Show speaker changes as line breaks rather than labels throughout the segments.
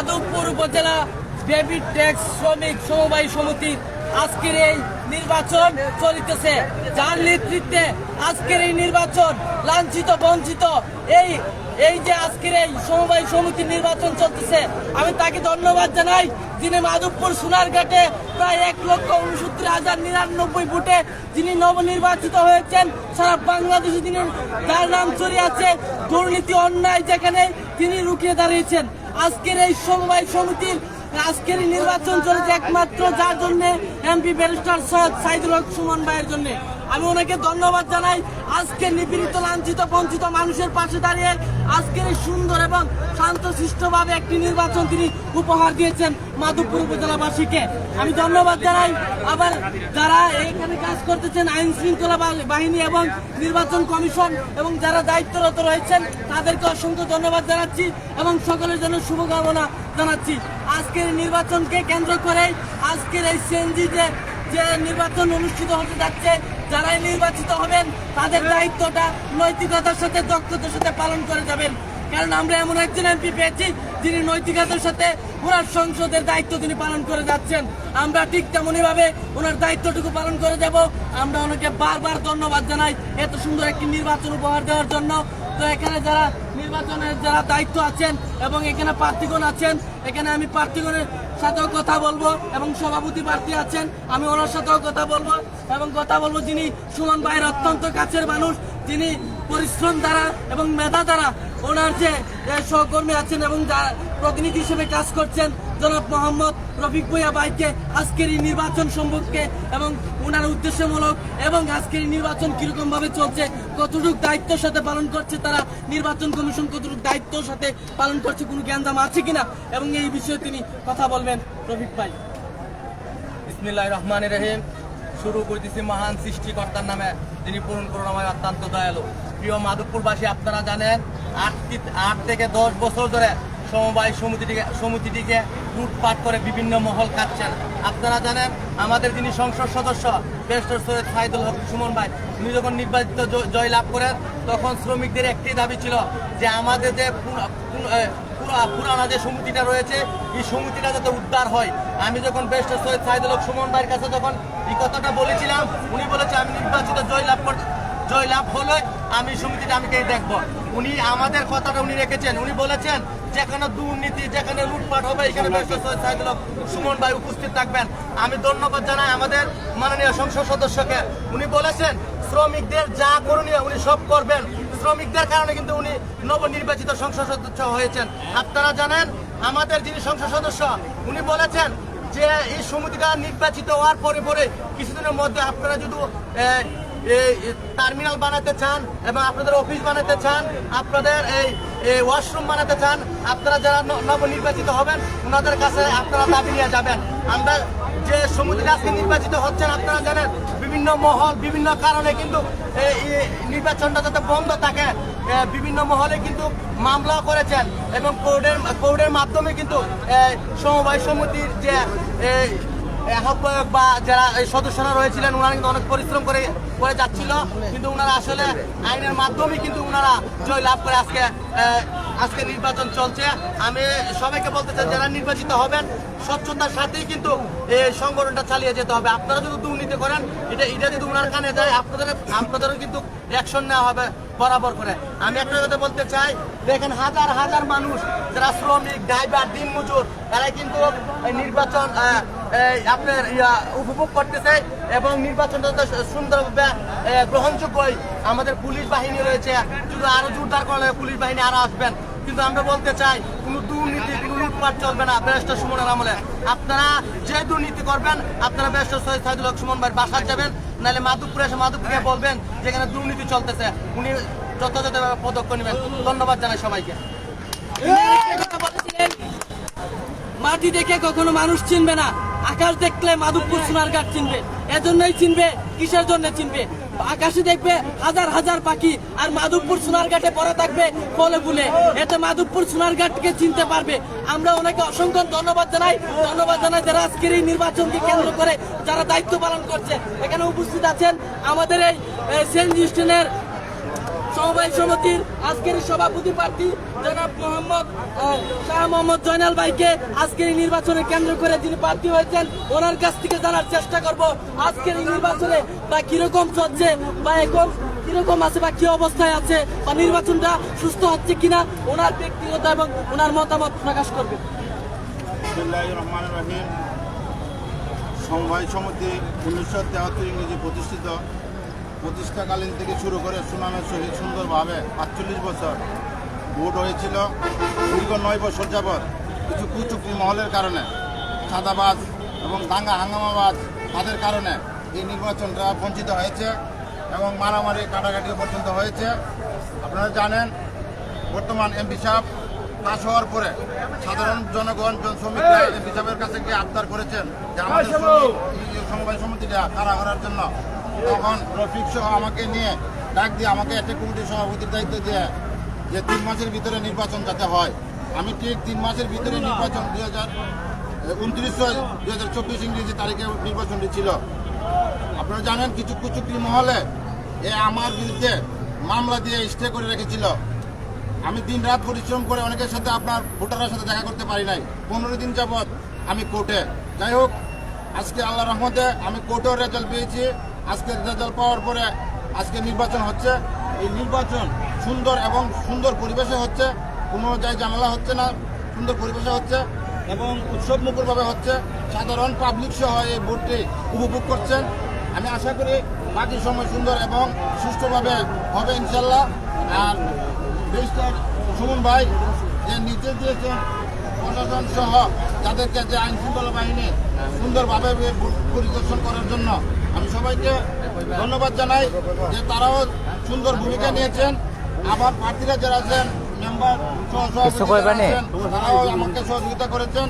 মাধবপুর উপজেলা baby tax শ্রমিক সমবায় সমিতির আজকের এই নির্বাচন চলিতেছে। যার নেতৃত্বে আজকের এই নির্বাচন লাঞ্ছিত, বঞ্চিত, এই এই যে আজকের এই সমবায় সমিতির নির্বাচন চলতেছে, আমি তাকে ধন্যবাদ জানাই, যিনি মাধবপুর সোনারঘাটে প্রায় এক লক্ষ উনসত্তর হাজার নিরানব্বই ভোটে যিনি নবনির্বাচিত হয়েছেন, সারা বাংলাদেশে তিনি তার নাম ছড়িয়ে আছে দুর্নীতি, অন্যায় যেখানে তিনি রুখিয়ে দাঁড়িয়েছেন। আজকের এই সমবায় সমিতির, আজকের নির্বাচন চলেছে একমাত্র যার জন্য এমপি ব্যারিস্টার সৈয়দ সাইদুল হক সুমন ভাইয়ের জন্য। আমি ওনাকে ধন্যবাদ জানাই। আজকে নিপীড়িত, লাঞ্ছিত, বঞ্চিত মানুষের পাশে দাঁড়িয়ে আজকের এই সুন্দর এবং শান্তশিষ্টভাবে একটি নির্বাচন তিনি উপহার দিয়েছেন মাধবপুর উপজেলাবাসীকে। আমি ধন্যবাদ জানাই। আবার যারা এখানে কাজ করতেছেন আইন শৃঙ্খলা বাহিনী এবং নির্বাচন কমিশন এবং যারা দায়িত্বরত রয়েছেন, তাদেরকে অসংখ্য ধন্যবাদ জানাচ্ছি এবং সকলের জন্য শুভকামনা জানাচ্ছি। আজকের নির্বাচনকে কেন্দ্র করে আজকের এই সিএনজি যে যে নির্বাচন অনুষ্ঠিত হতে যাচ্ছে যারাই নির্বাচিত হবেন, তাদের দায়িত্বটা নৈতিকতার সাথে, দক্ষতার সাথে পালন করে যাবেন। কারণ আমরা এমন একজন এমপি পেয়েছি, যিনি নৈতিকতার সাথে ওনার সংসদের দায়িত্ব তিনি পালন করে যাচ্ছেন। আমরা ঠিক তেমনই ভাবে ওনার দায়িত্বটুকু পালন করে যাব। আমরা ওনাকে বারবার ধন্যবাদ জানাই এত সুন্দর একটি নির্বাচন উপহার দেওয়ার জন্য। তো এখানে যারা নির্বাচনের যারা দায়িত্ব আছেন এবং এখানে প্রার্থীগণ আছেন, এখানে আমি প্রার্থীগণের সাথেও কথা বলব এবং সভাপতি প্রার্থী আছেন, আমি ওনার সাথেও কথা বলব এবং কথা বলব যিনি সুমন ভাইয়ের অত্যন্ত কাছের মানুষ, যিনি পরিশ্রম দ্বারা এবং মেধা দ্বারা ওনার যে সহকর্মী আছেন এবং প্রতিনিধি হিসেবে কাজ করছেন জনাব মোহাম্মদ রফিক ভুইয়া ভাইকে আজকের এই নির্বাচন সম্পর্কে এবং ওনার উদ্দেশ্যমূলক এবং আজকের নির্বাচন কীরকম ভাবে চলছে, কতটুকু দায়িত্বের সাথে পালন করছে তারা, নির্বাচন কমিশন কতটুকু দায়িত্বের সাথে পালন করছে, কোনো জ্ঞানদাম আছে কিনা এবং এই বিষয়ে তিনি কথা বলবেন। রফিক ভাই।
ইসমিল্লাহ রহমান রহিম। শুরু করতেছি মহান সৃষ্টিকর্তার নামে, যিনি পূরণ করুণাময় অত্যন্ত দয়ালু। প্রিয় মাধবপুরবাসী, আপনারা জানেন, আট আট থেকে দশ বছর ধরে সমবায় সমিতিটিকে সমিতিটিকে লুটপাট করে বিভিন্ন মহল কাটছেন। আপনারা জানেন, আমাদের যিনি সংসদ সদস্য, বেস্টর সৈয়দ সাইদুল হক সুমন ভাই, উনি যখন নির্বাচিত জয় লাভ করেন, তখন শ্রমিকদের একটি দাবি ছিল যে আমাদের যে পুরানা যে সমিতিটা রয়েছে, এই সমিতিটা যাতে উদ্ধার হয়। আমি যখন বেস্ট সৈয়দ সাইদুল হক সুমন ভাইয়ের কাছে যখন এই কথাটা বলেছিলাম, উনি বলেছে, আমি নির্বাচিত জয়লাভ কর জয়লাভ হলে আমি সমিতিটা আমি কে দেখব। উনি আমাদের কথাটা উনি রেখেছেন। উনি বলেছেন যেখানে দুর্নীতি যেখানে লুটপাট হবে এখানে সুমন ভাই উপস্থিত থাকবেন। আমি ধন্যবাদ জানাই আমাদের মাননীয় সংসদ সদস্যকে। উনি বলেছেন শ্রমিকদের যা করণীয় উনি সব করবেন। শ্রমিকদের কারণে কিন্তু উনি নবনির্বাচিত সংসদ সদস্য হয়েছেন। আপনারা জানেন আমাদের যিনি সংসদ সদস্য উনি বলেছেন যে এই সমিতিটা নির্বাচিত হওয়ার পরে পরে কিছুদিনের মধ্যে আপনারা যদি টার্মিনাল বানাতে চান এবং আপনাদের অফিস বানাতে চান, আপনাদের এই ওয়াশরুম বানাতে চান, আপনারা যারা নবনির্বাচিত হবেন, ওনাদের কাছে আপনারা দাবি নিয়ে যাবেন। আমরা যে সমিতিটা আজকে নির্বাচিত হচ্ছেন, আপনারা জানেন, বিভিন্ন মহল, বিভিন্ন কারণে কিন্তু এই নির্বাচনটা যাতে বন্ধ থাকে বিভিন্ন মহলে কিন্তু মামলা করেছেন এবং কোর্টের কোর্টের মাধ্যমে কিন্তু সমবায় সমিতির যে আহ্বায়ক বা যারা এই সদস্যরা রয়েছিলেন ওনারা কিন্তু অনেক পরিশ্রম করে করে যাচ্ছিল। কিন্তু ওনারা আসলে আইনের মাধ্যমে কিন্তু ওনারা জয় লাভ করে আজকে আজকে নির্বাচন চলছে। আমি সবাইকে বলতে চাই, যারা নির্বাচিত হবেন, স্বচ্ছতার সাথেই কিন্তু এই সংগঠনটা চালিয়ে যেতে হবে। আপনারা যদি দুর্নীতি করেন, এটা এটা যদি ওনার কানে যায়, আপনাদের আপনাদেরও কিন্তু অ্যাকশন নেওয়া হবে বরাবর করে। আমি একটা কথা বলতে চাই, দেখেন হাজার হাজার মানুষ যারা শ্রমিক ড্রাইভার দিন মজুর তারা কিন্তু নির্বাচন আপনার ইয়া উপভোগ করতেছে এবং নির্বাচনটা সুন্দরভাবে গ্রহণযোগ্য আমাদের পুলিশ বাহিনী রয়েছে শুধু আরও জোরদার করলে পুলিশ বাহিনী আরও আসবেন। কিন্তু আমরা বলতে চাই, কোনো দুর্নীতি, কোনো লুটপাট চলবে না ব্যারিস্টার সুমনের আমলে। আপনারা যে দুর্নীতি করবেন, আপনারা ব্যারিস্টার সৈয়দ সাইদুল হক সুমন ভাই বাসার যাবেন নাহলে মাধবপুরে এসে মাধবপুরে বলবেন যেখানে দুর্নীতি চলতেছে। উনি যথাযথভাবে পদক্ষেপ নেবেন। ধন্যবাদ জানাই সবাইকে।
মাটি দেখে কখনো মানুষ চিনবে না। আকাশ দেখলে মাধবপুর সোনারঘাট চিনবে। এজন্যই চিনবে, কিসের জন্য চিনবে? আকাশে দেখবে হাজার হাজার পাখি, আর মাধবপুর সোনারঘাটে পরে থাকবে ফলে ফুলে এতে মাধবপুর সোনারঘাটকে চিনতে পারবে। আমরা ওনাকে অসংখ্য ধন্যবাদ জানাই। ধন্যবাদ জানাই যারা আজকের এই নির্বাচনকে কেন্দ্র করে যারা দায়িত্ব পালন করছে। এখানে উপস্থিত আছেন আমাদের এই সেন্ট জিস্টনের সমবায় সমিতির আজকের সভাপতি প্রার্থী জনাব মোহাম্মদ শাহ মোহাম্মদ জয়নাল ভাইকে আজকের এই নির্বাচনে কেন্দ্র করে যিনি প্রার্থী হয়েছেন, ওনার কাছ থেকে জানার চেষ্টা করব। আজকের এই নির্বাচনে বা কীরকম চলছে বা এখন কীরকম আছে বা কি অবস্থায় আছে বা নির্বাচনটা সুস্থ হচ্ছে কিনা, ওনার ব্যক্তিগত এবং ওনার মতামত প্রকাশ করবে।
সমবায় সমিতি উনিশশো তেহাত্তর ইংরেজি প্রতিষ্ঠিত। প্রতিষ্ঠাকালীন থেকে শুরু করে সুনামের সহিত সুন্দরভাবে আটচল্লিশ বছর ভোট হয়েছিল দীর্ঘ নয় বছর যাবৎ কিছু কুচুক্তি মহলের কারণে সাদাবাজ এবং দাঙ্গা হাঙ্গামাবাজ তাদের কারণে এই নির্বাচনটা বঞ্চিত হয়েছে এবং মারামারি কাটাকাটি পর্যন্ত হয়েছে। আপনারা জানেন বর্তমান এমপি সাহেব পাশ হওয়ার পরে সাধারণ জনগণ জন শ্রমিকরা এমপি সাহেবের কাছে গিয়ে আবদার করেছেন যে আমাদের সমবায় সমিতিটা কারা করার জন্য তখন রফিক সহ আমাকে নিয়ে ডাক দিয়ে আমাকে একটা কমিটির সভাপতির দায়িত্ব দিয়ে যে তিন মাসের ভিতরে নির্বাচন যাতে হয়। আমি ঠিক তিন মাসের ভিতরে নির্বাচন দুই হাজার উনত্রিশ দুই হাজার চব্বিশ ইংরেজি তারিখে নির্বাচনটি ছিল। আপনারা জানেন কিছু কুচুকরি মহলে এ আমার বিরুদ্ধে মামলা দিয়ে স্টে করে রেখেছিল। আমি দিন রাত পরিশ্রম করে অনেকের সাথে আপনার ভোটারের সাথে দেখা করতে পারি নাই। পনেরো দিন যাবৎ আমি কোর্টে। যাই হোক, আজকে আল্লাহ রহমতে আমি কোর্টেও রেজাল্ট পেয়েছি। আজকে রেজাল্ট পাওয়ার পরে আজকে নির্বাচন হচ্ছে। এই নির্বাচন সুন্দর এবং সুন্দর পরিবেশে হচ্ছে। কোনো জায়গায় জানালা হচ্ছে না, সুন্দর পরিবেশে হচ্ছে এবং উৎসব মুখরভাবে হচ্ছে। সাধারণ পাবলিক সহ এই ভোটটি উপভোগ করছেন। আমি আশা করি বাকি সময় সুন্দর এবং সুষ্ঠুভাবে হবে ইনশাল্লাহ আর ব্যারিস্টার সুমন ভাই যে নির্দেশ দিয়েছেন, প্রশাসন সহ যাদেরকে যে আইন শৃঙ্খলা বাহিনী সুন্দরভাবে পরিদর্শন করার জন্য আমি সবাইকে ধন্যবাদ জানাই যে তারাও সুন্দর ভূমিকা নিয়েছেন। আবার প্রার্থীরা যারা আছেন মেম্বার তারাও আমাকে সহযোগিতা করেছেন।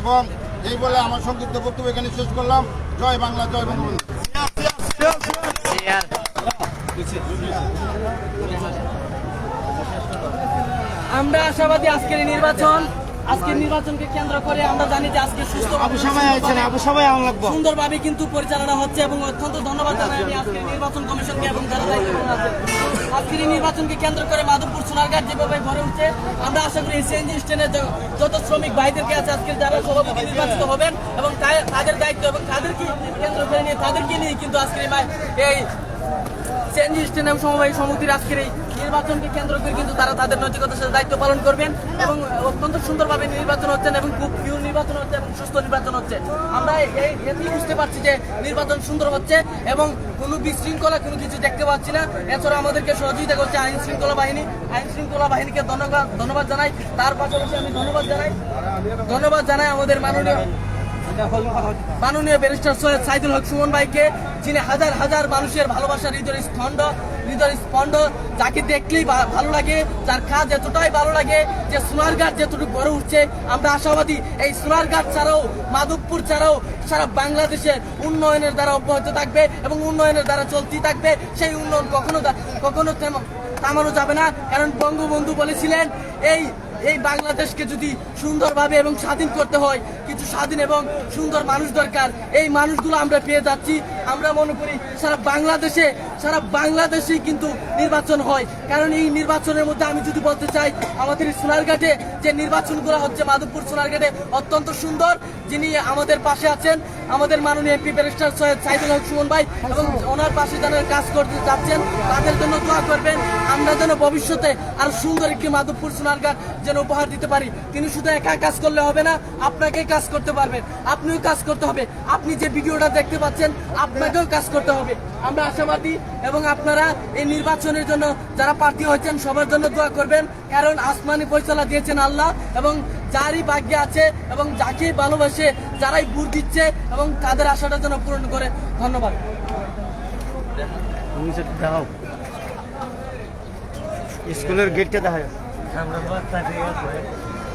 এবং এই বলে আমার সংক্ষিপ্ত বক্তব্য এখানে শেষ করলাম। জয় বাংলা জয় বঙ্গবন্ধু
আমরা আশাবাদী আজকের নির্বাচন আজকের নির্বাচনকে কেন্দ্র করে আমরা জানি যে আজকে সুস্থ সুন্দরভাবে কিন্তু পরিচালনা হচ্ছে এবং অত্যন্ত ধন্যবাদ জানাই আমি আজকের নির্বাচন কমিশনকে এবং যারা দায়িত্বপূর্ণ আছে আজকের এই নির্বাচনকে কেন্দ্র করে মাধবপুর সোনারঘাট যেভাবে ভরে উঠছে আমরা আশা করি সিএনজি স্ট্যান্ডের যত শ্রমিক ভাইদেরকে আছে আজকে যারা সভাপতি নির্বাচিত হবেন এবং তাদের দায়িত্ব এবং তাদেরকে কেন্দ্র করে নিয়ে তাদেরকে নিয়ে কিন্তু আজকের এই এই সিএনজি স্ট্যান্ড এবং সমবায় সমিতির আজকের এই নির্বাচনকে কেন্দ্র করে কিন্তু তারা তাদের নৈতিকতার সাথে দায়িত্ব পালন করবেন এবং অত্যন্ত সুন্দরভাবে নির্বাচন হচ্ছেন এবং খুব পিওর নির্বাচন হচ্ছে এবং সুস্থ নির্বাচন হচ্ছে। আমরা এই বুঝতে পারছি যে নির্বাচন সুন্দর হচ্ছে এবং কোনো বিশৃঙ্খলা, কোনো কিছু দেখতে পাচ্ছি না। এছাড়া আমাদেরকে সহযোগিতা করছে আইন শৃঙ্খলা বাহিনী। আইন শৃঙ্খলা বাহিনীকে ধন্যবাদ ধন্যবাদ জানাই। তার পাশাপাশি আমি ধন্যবাদ জানাই। ধন্যবাদ জানাই আমাদের মাননীয় মাননীয় ব্যারিস্টার সৈয়দ সাইদুল হক সুমন ভাইকে, যিনি হাজার হাজার মানুষের ভালোবাসার হৃদয় স্পন্দ হৃদয় স্পন্দ, যাকে দেখলেই ভালো লাগে, যার কাজ এতটাই ভালো লাগে যে সোনারঘাট যতটুকু গড়ে উঠছে। আমরা আশাবাদী এই সোনারঘাট ছাড়াও, মাধবপুর ছাড়াও সারা বাংলাদেশের উন্নয়নের দ্বারা অব্যাহত থাকবে এবং উন্নয়নের দ্বারা চলতেই থাকবে। সেই উন্নয়ন কখনো কখনো থামানো যাবে না। কারণ বঙ্গবন্ধু বলেছিলেন, এই এই বাংলাদেশকে যদি সুন্দরভাবে এবং স্বাধীন করতে হয় কিছু স্বাধীন এবং সুন্দর মানুষ দরকার। এই মানুষগুলো আমরা পেয়ে যাচ্ছি। আমরা মনে করি সারা বাংলাদেশে, সারা বাংলাদেশেই কিন্তু নির্বাচন হয়। কারণ এই নির্বাচনের মধ্যে আমি যদি বলতে চাই, আমাদের সোনারঘাটে যে নির্বাচনগুলো হচ্ছে, মাধবপুর সোনারঘাটে অত্যন্ত সুন্দর। যিনি আমাদের পাশে আছেন, আমাদের মাননীয় এমপি ব্যারিস্টার সৈয়দ সাইদুল হক সুমন ভাই এবং ওনার পাশে যারা কাজ করতে যাচ্ছেন, তাদের জন্য দোয়া করবেন, আমরা যেন ভবিষ্যতে আর সুন্দর একটি মাধবপুর সোনারঘাট যেন উপহার দিতে পারি। তিনি শুধু একা কাজ করলে হবে না, আপনাকে কাজ করতে পারবেন। আপনিও কাজ করতে হবে। আপনি যে ভিডিওটা দেখতে পাচ্ছেন আপনাকেও কাজ করতে হবে। আমরা আশাবাদী এবং আপনারা এই নির্বাচনের জন্য যারা প্রার্থী হয়েছেন সবার জন্য দোয়া করবেন। কারণ আসমানি পয়সলা দিয়েছেন আল্লাহ এবং যারই ভাগ্যে আছে এবং যাকে ভালোবাসে যারাই ভোট দিচ্ছে এবং তাদের আশাটা যেন পূরণ করে। ধন্যবাদ।
স্কুলের গেটটা দেখা না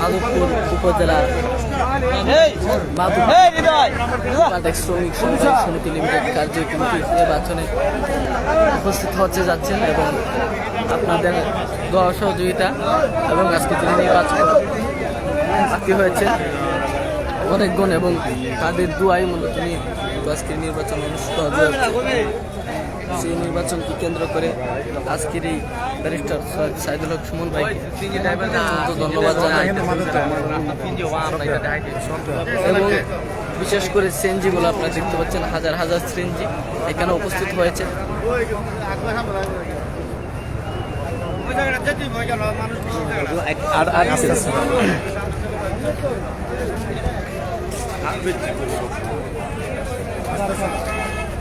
মাধবপুর উপজেলা মাধবপুর শ্রমিক সমবায় সমিতি লিমিটেড কার্যকরী নির্বাচনে যাচ্ছেন এবং আপনাদের দোয়া সহযোগিতা এবং আজকে নির্বাচন প্রার্থী হয়েছে অনেকজন এবং তাদের দুয়াই মূলত নিয়ে আজকের নির্বাচন অনুষ্ঠিত হচ্ছে সেই নির্বাচনকে কেন্দ্র করে আজকের এই ব্যারিস্টার সাইদুল হক সুমন ভাই ধন্যবাদ এবং বিশেষ করে সিএনজিগুলো আপনারা দেখতে পাচ্ছেন, হাজার হাজার সিএনজি এখানে উপস্থিত হয়েছে। আর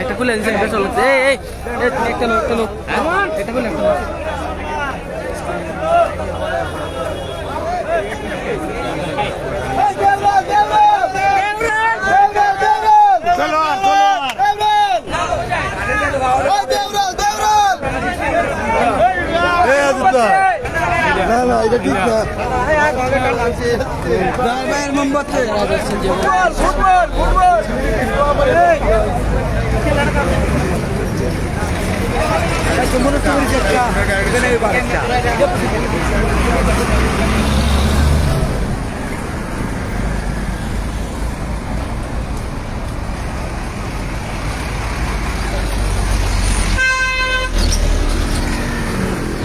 একটা খুলে দিচ্ছেন এটা চলো। এই একটা লোক একটা লোক এটা খুলে একটা লোক।
না না এটা ঠিক না
আপনারা দেখছেন যে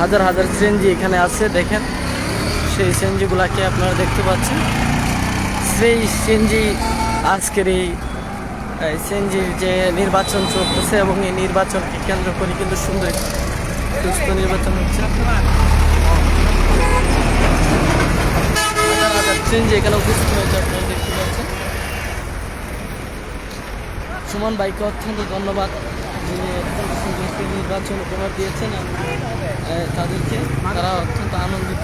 হাজার হাজার সিএনজি এখানে আছে দেখেন সেই সিএনজিগুলাকে আপনারা দেখতে পাচ্ছেন। সেই সিএনজি আজকের এই সিএনজির যে নির্বাচন চলতেছে এবং এই নির্বাচনকে কেন্দ্র করে কিন্তু সুন্দর সুস্থ নির্বাচন হচ্ছে। সিএনজি এখানে উপস্থিত হয়েছে আপনারা দেখতে পাচ্ছেন। সুমন ভাইকে অত্যন্ত ধন্যবাদ যিনি অত্যন্ত সুন্দর নির্বাচন উপহার দিয়েছেন। তাদেরকে, তারা অত্যন্ত আনন্দিত।